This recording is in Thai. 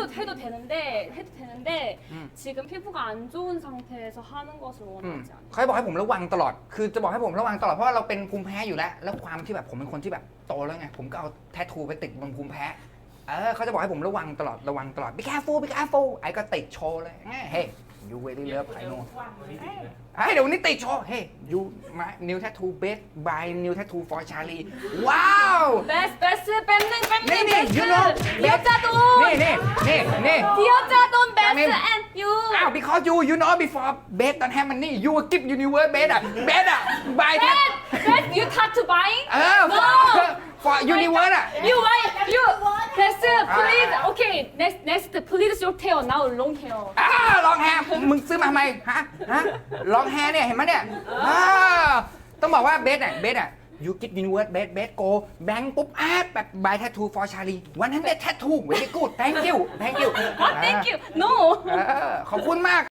해도 해도 되는데 해도 되는데 음. 지금 피부가 안 좋은 상태에서 하는 것을 อืม 원하지 않아요. เขาบอกให้ผมระวังตลอด คือจะบอกให้ผมระวังตลอดเพราะว่าเราเป็นภูมิแพ้อยู่แล้ว แล้วความที่แบบผมเป็นคนที่แบบโตแล้วไง ผมก็เอาแทททูไปติดบนภูมิแพ้ เออเขาจะบอกให้ผมระวังตลอด ระวังตลอด be careful be careful ไอ้ก็ติดโชว์เลยเฮ้ย you very love I know ไอ้ยเดี๋ยววันนี้ติดโชว์เฮ้ย you my new tattoo best by new tattoo for Charlie ว้าว Best best แป๊บนึงแป๊บนึนี่ง นี่ you know เดี๋ยว best จะโดนนี่นี่นี่นี่ เดี๋ยวจะโดน best แป๊บนึง and you อ้าว because you you know before best don't have money you will give universe best อะ best อะ by best that best you touch to buy เออ for No for universe อะ you buy you okay next next please your tail now long tail อ้าลองแฮร์มึงซื้อมาทำไมฮะฮะลองแฮร์เนี่ยเห็นไหมเนี่ยอ้าต้องบอกว่าเบสอะเบสอะ you get universe best best go แบงปุ๊บอาแบบ buy tattoo for Charlie วันนั้นได้ tattoo very good thank you thank you Ah thank you no เออขอบคุณมาก